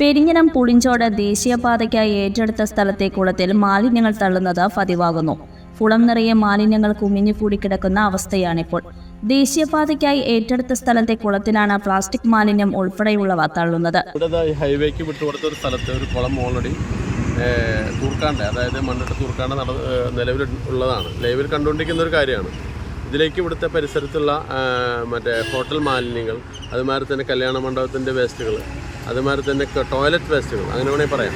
പെരിഞ്ഞനം പുളിഞ്ചോട് ദേശീയപാതയ്ക്കായി ഏറ്റെടുത്ത സ്ഥലത്തെ കുളത്തിൽ മാലിന്യങ്ങൾ തള്ളുന്നത് പതിവാകുന്നു. കുളം നിറയെ മാലിന്യങ്ങൾ കുമിഞ്ഞു കിടക്കുന്ന അവസ്ഥയാണിപ്പോൾ. ദേശീയപാതയ്ക്കായി ഏറ്റെടുത്ത സ്ഥലത്തെ കുളത്തിലാണ് പ്ലാസ്റ്റിക് മാലിന്യം ഉൾപ്പെടെയുള്ളവ തള്ളുന്നത്. ഹൈവേക്ക് വിട്ടുകൊടുത്ത ഒരു സ്ഥലത്ത് ഒരു കുളം ഓൾറെഡി തൂർക്കാണ്ട അതായത് മണ്ണിട്ട് തൂർക്കാണ്ട നട നിലവിൽ ഉള്ളതാണ്. ലൈവിൽ കണ്ടുകൊണ്ടിരിക്കുന്ന ഒരു കാര്യമാണ്. ഇതിലേക്ക് ഇവിടുത്തെ പരിസരത്തുള്ള മറ്റേ ഹോട്ടൽ മാലിന്യങ്ങൾ അതുമാതിരി തന്നെ കല്യാണ മണ്ഡപത്തിന്റെ വേസ്റ്റുകൾ അതുമാതിരി തന്നെ ടോയ്ലറ്റ് വേസ്റ്റുകൾ അങ്ങനെ വേണമെങ്കിൽ പറയാം.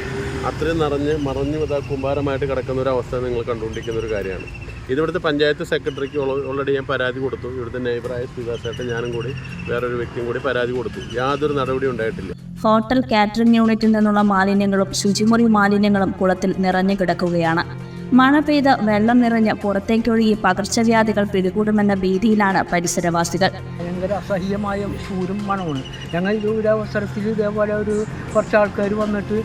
അത്രയും നിറഞ്ഞ് മറഞ്ഞ് ഇതാ കുമ്പാരമായിട്ട് കിടക്കുന്ന ഒരു അവസ്ഥ നിങ്ങൾ കണ്ടുകൊണ്ടിരിക്കുന്ന ഒരു കാര്യമാണ്. ഇതിവിടുത്തെ പഞ്ചായത്ത് സെക്രട്ടറിക്ക് ഓൾറെഡി ഞാൻ പരാതി കൊടുത്തു. ഇവിടുത്തെ നെയ്ബറായ ശ്രീദാസായിട്ട് ഞാനും കൂടി വേറൊരു വ്യക്തിയും കൂടി പരാതി കൊടുത്തു. യാതൊരു നടപടി ഉണ്ടായിട്ടില്ല. ഹോട്ടൽ കാറ്ററിംഗ് യൂണിറ്റിൽ നിന്നുള്ള മാലിന്യങ്ങളും ശുചിമുറി മാലിന്യങ്ങളും കുളത്തിൽ നിറഞ്ഞു കിടക്കുകയാണ്. മഴ പെയ്ത് വെള്ളം നിറഞ്ഞ് പുറത്തേക്കൊഴുകി പകർച്ചവ്യാധികൾ പിടികൂടുമെന്ന ഭീതിയിലാണ് പരിസരവാസികൾ. ഭയങ്കര അസഹ്യമായ ചൂരും മണമാണ് ഞങ്ങൾ ഒരു അവസരത്തിൽ ഇതേപോലെ ഒരു കുറച്ച് ആൾക്കാർ വന്നിട്ട്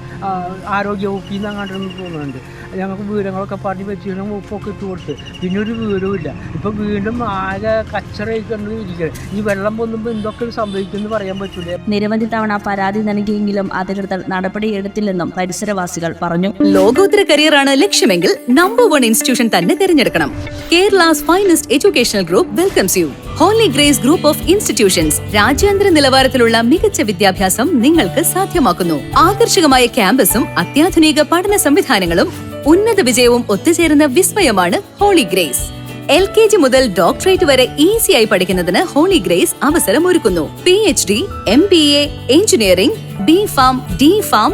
ആരോഗ്യ വകുപ്പിൽ നിന്ന് അങ്ങോട്ടൊന്ന് തോന്നുന്നുണ്ട് ഞങ്ങൾക്ക് വിവരങ്ങളൊക്കെ പറഞ്ഞ് വെച്ചിട്ട് ഉപ്പൊക്കെ ഇട്ട് കൊടുത്ത്. പിന്നെ ഒരു വിവരവുമില്ല ഇപ്പം വീണ്ടും ആകെ കച്ചറയിക്കൊണ്ട് കണ്ട് ഇരിക്കുക ഈ വെള്ളം പൊന്നുമ്പോൾ എന്തൊക്കെ സംഭവിക്കുമെന്ന് പറയാൻ പറ്റില്ല നിരവധി തവണ പരാതി നൽകിയെങ്കിലും അധികൃതർ നടപടിയെടുത്തില്ലെന്നും പരിസരവാസികൾ പറഞ്ഞു. ലോകോത്തര കരിയറാണ് ലക്ഷ്യമെങ്കിൽ നമ്പർ വൺ ഇൻസ്റ്റിറ്റ്യൂഷൻ തന്നെ തിരഞ്ഞെടുക്കണം. Kerala's finest educational group welcomes you Holy Grace group of institutions രാജ്യാന്തര നിലവാരത്തിലുള്ള മികച്ച വിദ്യാഭ്യാസം നിങ്ങൾക്ക് സാധ്യമാക്കുന്നു. ആകർഷകമായ ക്യാമ്പസും അത്യാധുനിക പഠന സംവിധാനങ്ങളും ഉന്നത വിജയവും ഒത്തുചേരുന്ന വിസ്മയമാണ് Holy Grace L K G മുതൽ ഡോക്ടറേറ്റ് വരെ ഈസിയായി പഠിക്കുന്നതിന് ഹോളി ഗ്രേസ് അവസരം ഒരുക്കുന്നു P H D M B A engineering B pharm D pharm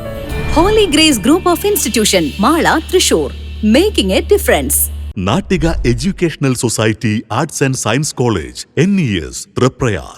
Holy Grace group of institution Mala Thrissur making a difference Nattika educational society arts and science college N E S Triprayar